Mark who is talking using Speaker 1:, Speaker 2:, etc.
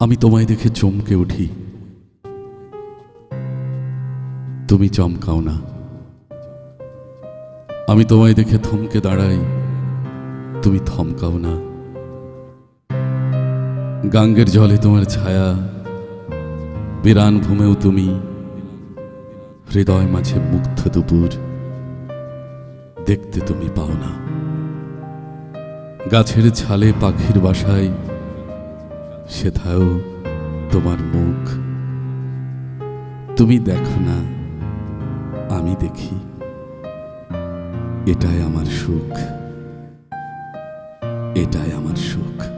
Speaker 1: আমি তোমায় দেখে চমকে উঠি। তুমি চমকাও না। আমি তোমায় দেখে থমকে দাঁড়াই। তুমি থমকাও না। গাঙ্গের জলে তোমার ছায়া, বিরান ভূমেও তুমি। হৃদয় মাঝে মুগ্ধ দুপুর, দেখতে তুমি পাও না। গাছের ছালে পাখির বাসায় সেথাও তোমার মুখ। তুমি দেখো না আমি দেখি। এটাই আমার সুখ। এটাই আমার সুখ।